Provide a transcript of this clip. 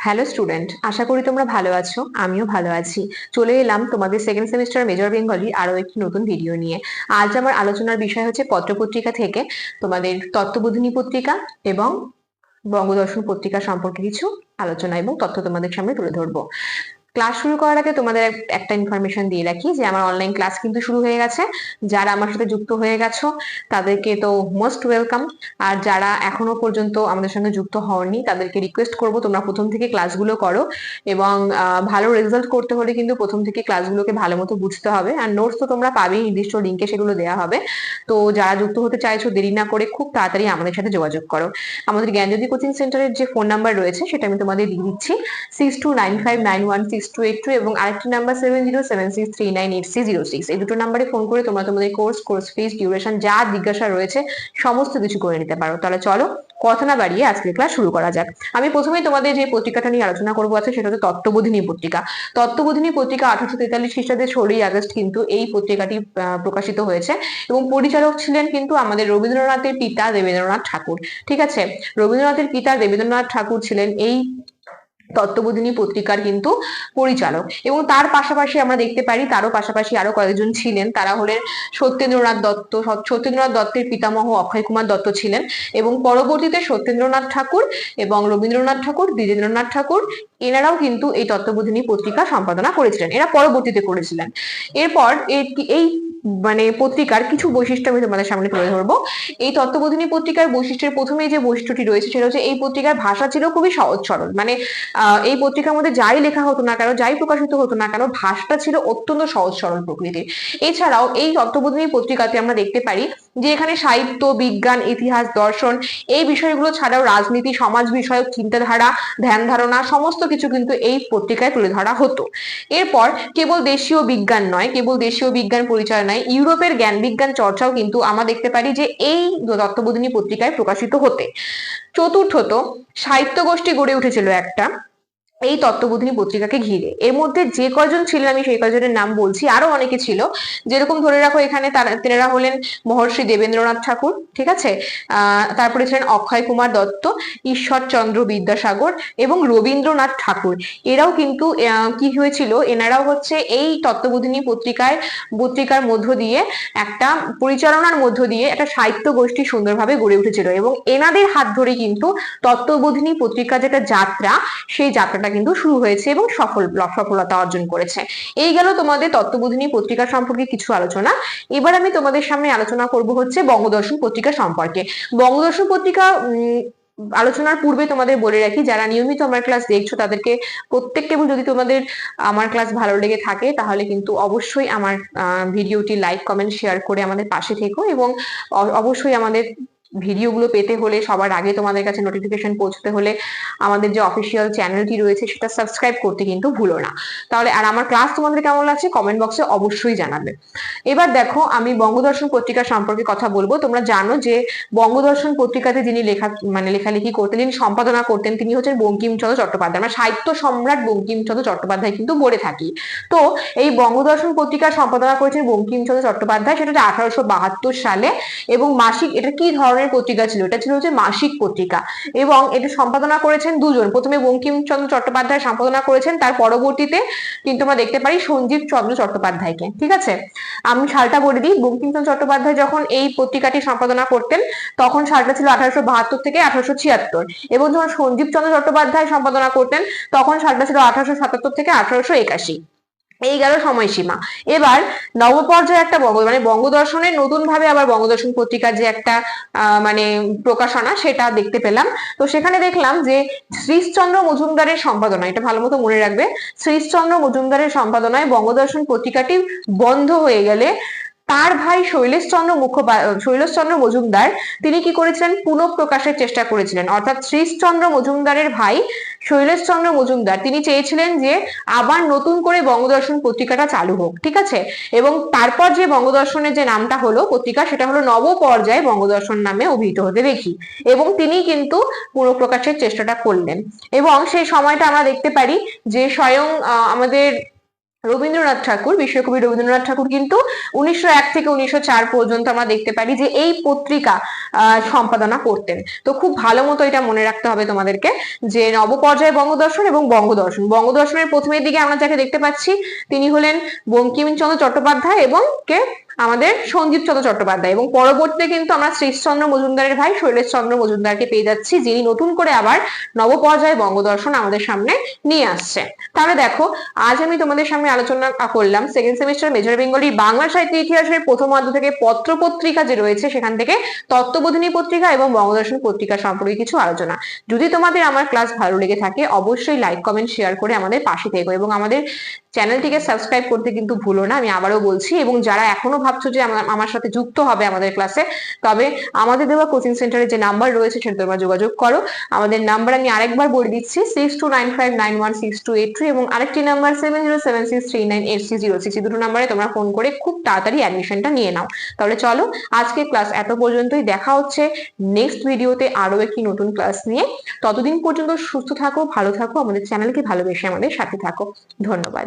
Hello student আশা করি তোমরা ভালো আছো, আমিও ভালো আছি। চলে এলাম তোমাদের সেকেন্ড সেমিস্টার মেজর বেঙ্গলি আরও একটি নতুন ভিডিও নিয়ে। আজ আমার আলোচনার বিষয় হচ্ছে পত্রপত্রিকা থেকে তোমাদের তত্ত্ববোধিনী পত্রিকা এবং বঙ্গদর্শন পত্রিকা সম্পর্কে কিছু আলোচনা এবং তথ্য তোমাদের সামনে তুলে ধরবো। ক্লাস শুরু করার আগে তোমাদের একটা ইনফরমেশন দিয়ে রাখি যে আমার অনলাইন ক্লাস কিন্তু শুরু হয়ে গেছে। যারা আমার সাথে যুক্ত হয়ে গেছো, তাদেরকে তো মোস্ট ওয়েলকাম আর যারা এখনও পর্যন্ত আমাদের সঙ্গে যুক্ত হওনি, তাদেরকে রিকোয়েস্ট করব তোমরা প্রথম থেকে ক্লাসগুলো করো। এবং ভালো রেজাল্ট করতে হলে কিন্তু প্রথম থেকে ক্লাসগুলোকে ভালো মতো বুঝতে হবে। আর নোটস তো তোমরা পাবেই নির্দিষ্ট লিঙ্কে সেগুলো দেওয়া হবে। তো যারা যুক্ত হতে চাইছো, দেরি না করে খুব তাড়াতাড়ি আমাদের সাথে যোগাযোগ করো। আমাদের জ্ঞানজ্যোতি কোচিং সেন্টারের যে ফোন নাম্বার রয়েছে, সেটা আমি তোমাদের দিয়ে দিচ্ছি। Six two nine five nine one six two eight two এবং আরেকটি number seven zero seven six three nine eight six zero six এই দুটো নাম্বারে ফোন করে তোমরা তোমাদের কোর্স কোর্স ফিস ডিউরেশন যা জিজ্ঞাসা রয়েছে, সমস্ত কিছু করে নিতে পারো। তাহলে চলো কথা না বাড়িয়ে আজকের ক্লাস শুরু করা যাক। আমি প্রথমেই তোমাদের যে পত্রিকাটা নিয়ে আলোচনা করব আছে, সেটা হচ্ছে তত্ত্ববোধিনী পত্রিকা। তত্ত্ববোধিনী পত্রিকা আঠারোশো তেতাল্লিশ খ্রিস্টাব্দের ষোলোই আগস্ট কিন্তু এই পত্রিকাটি প্রকাশিত হয়েছে এবং পরিচালক ছিলেন কিন্তু আমাদের রবীন্দ্রনাথের পিতা দেবেন্দ্রনাথ ঠাকুর। ঠিক আছে? রবীন্দ্রনাথের পিতা দেবেন্দ্রনাথ ঠাকুর ছিলেন এই তত্ত্ববোধিনী পত্রিকার কিন্তু পরিচালক। এবং তার পাশাপাশি আমরা দেখতে পারি, তারও পাশাপাশি আরও কয়েকজন ছিলেন। তারা হলেন সত্যেন্দ্রনাথ দত্ত। সত্যেন্দ্রনাথ দত্তের পিতামহ অক্ষয় কুমার দত্ত ছিলেন। এবং পরবর্তীতে সত্যেন্দ্রনাথ ঠাকুর এবং রবীন্দ্রনাথ ঠাকুর, দ্বিজেন্দ্রনাথ ঠাকুর, এনারাও কিন্তু এই তত্ত্ববোধিনী পত্রিকা সম্পাদনা করেছিলেন। এরা পরবর্তীতে করেছিলেন। এরপর এই- মানে পত্রিকার কিছু বৈশিষ্ট্য আমি তোমাদের সামনে তুলে ধরবো। এই তত্ত্ববোধিনী পত্রিকার বৈশিষ্ট্যের প্রথমে যে বৈশিষ্ট্যটি রয়েছে সেটা হচ্ছে এই পত্রিকার ভাষা ছিল খুবই সহজ সরল। মানে এই পত্রিকার মধ্যে যাই লেখা হতো না কেন, যাই প্রকাশিত হতো না কেন, ভাষাটা ছিল অত্যন্ত সহজ সরল প্রকৃতির। এছাড়াও এই তত্ত্ববোধিনী পত্রিকাতে আমরা দেখতে পারি যে এখানে সাহিত্য, বিজ্ঞান, ইতিহাস, দর্শন এই বিষয়গুলো ছাড়াও রাজনীতি, সমাজ বিষয়ক চিন্তাধারা, ধ্যান ধারণা সমস্ত কিছু কিন্তু এই পত্রিকায় তুলে ধরা হতো। এরপর কেবল দেশীয় বিজ্ঞান নয়, কেবল দেশীয় বিজ্ঞান পরিচয় নয় ইউরোপের জ্ঞান বিজ্ঞান চর্চাও কিন্তু আমরা দেখতে পারি যে এই তত্ত্ববোধিনী পত্রিকায় প্রকাশিত হতে। চতুর্থত, সাহিত্য গোষ্ঠী গড়ে উঠেছিল একটা। এই তত্ত্ববোধিনী পত্রিকাকে ঘিরে। এর মধ্যে যে কয়জন ছিলেন, আমি সেই কয়জনের নাম বলছি, আরও অনেকে ছিল। যেরকম ধরে রাখো, এখানে তারা, তেনারা হলেন মহর্ষি দেবেন্দ্রনাথ ঠাকুর, ঠিক আছে? তারপরে ছিলেন অক্ষয় কুমার দত্ত, ঈশ্বরচন্দ্র বিদ্যাসাগর এবং রবীন্দ্রনাথ ঠাকুর। এরাও কিন্তু কি হয়েছিল? এনারাও হচ্ছে এই তত্ত্ববোধিনী পত্রিকায়, পত্রিকার মধ্য দিয়ে একটা পরিচালনার মধ্য দিয়ে একটা সাহিত্য গোষ্ঠী সুন্দরভাবে গড়ে উঠেছিল এবং এনাদের হাত ধরে কিন্তু তত্ত্ববোধিনী পত্রিকা যেটা যাত্রা, সেই যাত্রাটা কিন্তু শুরু হয়েছে এবং সফল, সফলতা অর্জন করেছে। এই গেল তোমাদের তত্ত্ববোধিনী পত্রিকা সম্পর্কে কিছু আলোচনা। এবার আমি তোমাদের সামনে আলোচনা করব হচ্ছে বঙ্গদর্শন পত্রিকা সম্পর্কে। বঙ্গদর্শন পত্রিকা আলোচনার পূর্বে তোমাদের বলে রাখি, যারা নিয়মিত আমার ক্লাস দেখছ তাদেরকে প্রত্যেককে যদি তোমাদের আমার ক্লাস ভালো লেগে থাকে, তাহলে কিন্তু অবশ্যই আমার ভিডিওটি লাইক কমেন্ট শেয়ার করে আমাদের পাশে থেকো এবং অবশ্যই আমাদের ভিডিওগুলো পেতে হলে, সবার আগে তোমাদের কাছে নোটিফিকেশন পৌঁছতে হলে আমাদের যে অফিসিয়াল চ্যানেলটি রয়েছে সেটা সাবস্ক্রাইব করতে কিন্তু ভুলো না। তাহলে আর আমার ক্লাস তোমাদের কেমন লাগছে কমেন্ট বক্সে অবশ্যই জানাবে। এবার দেখো আমি বঙ্গদর্শন পত্রিকা সম্পর্কে কথা বলব। তোমরা জানো যে বঙ্গদর্শন পত্রিকাতে যিনি লেখা মানে লেখালেখি করতেন, যিনি সম্পাদনা করতেন, তিনি হচ্ছেন বঙ্কিমচন্দ্র চট্টোপাধ্যায়। আমরা সাহিত্য সম্রাট বঙ্কিমচন্দ্র চট্টোপাধ্যায় কিন্তু বলে থাকি। তো এই বঙ্গদর্শন পত্রিকা সম্পাদনা করেছেন বঙ্কিমচন্দ্র চট্টোপাধ্যায়। সেটা হচ্ছে আঠারোশো বাহাত্তর সালে এবং মাসিক, এটা কি ধরনের পত্রিকা ছিল? এটা ছিল হচ্ছে মাসিক পত্রিকা। এবং এটা সম্পাদনা করেছেন দুজন। প্রথমে বঙ্কিমচন্দ্র চট্টোপাধ্যায় সম্পাদনা করেছেন, তার পরবর্তীতে কিন্তু আমরা দেখতে পারি সঞ্জীব চন্দ্র চট্টোপাধ্যায়কে। ঠিক আছে? আমি সালটা বলে দিই। বঙ্কিমচন্দ্র চট্টোপাধ্যায় যখন এই পত্রিকাটি সম্পাদনা করতেন, তখন সালটা ছিল আঠারোশো বাহাত্তর থেকে আঠারোশো ছিয়াত্তর। এবং যখন সঞ্জীব চন্দ্র চট্টোপাধ্যায় সম্পাদনা করতেন, তখন সালটা ছিল আঠারোশো সাতাত্তর থেকে আঠারোশো একাশি। এই গেল সময়সীমা। এবার নবপর্যায়ে একটা বঙ্গ মানে বঙ্গদর্শনের নতুন ভাবে আবার বঙ্গদর্শন পত্রিকার যে একটা মানে প্রকাশনা সেটা দেখতে পেলাম। তো সেখানে দেখলাম যে শ্রীশচন্দ্র মজুমদারের সম্পাদনা, এটা ভালো মতো মনে রাখবে, শ্রীশচন্দ্র মজুমদারের সম্পাদনায় বঙ্গদর্শন পত্রিকাটি বন্ধ হয়ে গেলে তার ভাই শৈলেশচন্দ্র মুখোপাধ্যায় শৈলেশচন্দ্র মজুমদার, তিনি কি করেছিলেন? পুনঃপ্রকাশের চেষ্টা করেছিলেন। অর্থাৎ শ্রীশচন্দ্র মজুমদারের ভাই শৈলেশচন্দ্র মজুমদার, তিনি চেয়েছিলেন যে আবার নতুন করে বঙ্গদর্শন পত্রিকাটা চালু হোক, ঠিক আছে? এবং তারপর যে বঙ্গদর্শনের যে নামটা হলো পত্রিকা, সেটা হলো নব পর্যায়ে বঙ্গদর্শন নামে অভিহিত হতে দেখি। এবং তিনি কিন্তু পুনঃপ্রকাশের চেষ্টাটা করলেন। এবং সেই সময়টা আমরা দেখতে পারি যে স্বয়ং আমাদের রবীন্দ্রনাথ ঠাকুর, বিশ্বকবি রবীন্দ্রনাথ ঠাকুর কিন্তু উনিশশো এক থেকে উনিশশো চার পর্যন্ত আমরা দেখতে পারি যে এই পত্রিকা সম্পাদনা করতেন। তো খুব ভালো মতো এটা মনে রাখতে হবে তোমাদেরকে যে নবপর্যায় বঙ্গদর্শন এবং বঙ্গদর্শন। বঙ্গদর্শনের প্রথমের দিকে আমরা যাকে দেখতে পাচ্ছি, তিনি হলেন বঙ্কিমচন্দ্র চট্টোপাধ্যায় এবং কে? আমাদের সঞ্জীব চন্দ্র চট্টোপাধ্যায়। এবং পরবর্তীতে কিন্তু আমরা শ্রীশচন্দ্র মজুমদারের ভাই শৈলেশচন্দ্র মজুমদারকে পেয়ে যাচ্ছি, যিনি নতুন করে আবার নবপর্যায় বঙ্গদর্শন আমাদের সামনে নিয়ে আসছে তাহলে দেখো, আজ আমি তোমাদের সামনে আলোচনা করলাম second semester major Bengali Bangla সাহিত্য ইতিহাসের প্রথম অধ্যায় থেকে পত্র পত্রিকা যে রয়েছে, সেখান থেকে তত্ত্ববোধিনী পত্রিকা এবং বঙ্গদর্শন পত্রিকা সম্পর্কে কিছু আলোচনা। যদি তোমাদের আমার ক্লাস ভালো লেগে থাকে, অবশ্যই লাইক কমেন্ট শেয়ার করে আমাদের পাশে থেকো এবং আমাদের চ্যানেলটিকে সাবস্ক্রাইব করতে কিন্তু ভুলো না, আমি আবারও বলছি। এবং যারা এখনও ভাবছ যে আমার সাথে যুক্ত হবে আমাদের ক্লাসে তবে আমাদের দেওয়া কোচিং সেন্টারে যে নাম্বার রয়েছে সেটা তোমরা যোগাযোগ করো। আমাদের নাম্বার আমি আরেকবার বলে দিচ্ছি six two nine five nine one six two eight three এবং আরেকটি number seven zero seven six three nine eight six zero six দুটো নাম্বারে তোমরা ফোন করে খুব তাড়াতাড়ি অ্যাডমিশনটা নিয়ে নাও। তাহলে চলো আজকে ক্লাস এত পর্যন্তই, দেখা হচ্ছে নেক্সট ভিডিওতে আরও একটি নতুন ক্লাস নিয়ে। ততদিন পর্যন্ত সুস্থ থাকো, ভালো থাকো, আমাদের চ্যানেলকে ভালোবেসে আমাদের সাথে থাকো। ধন্যবাদ।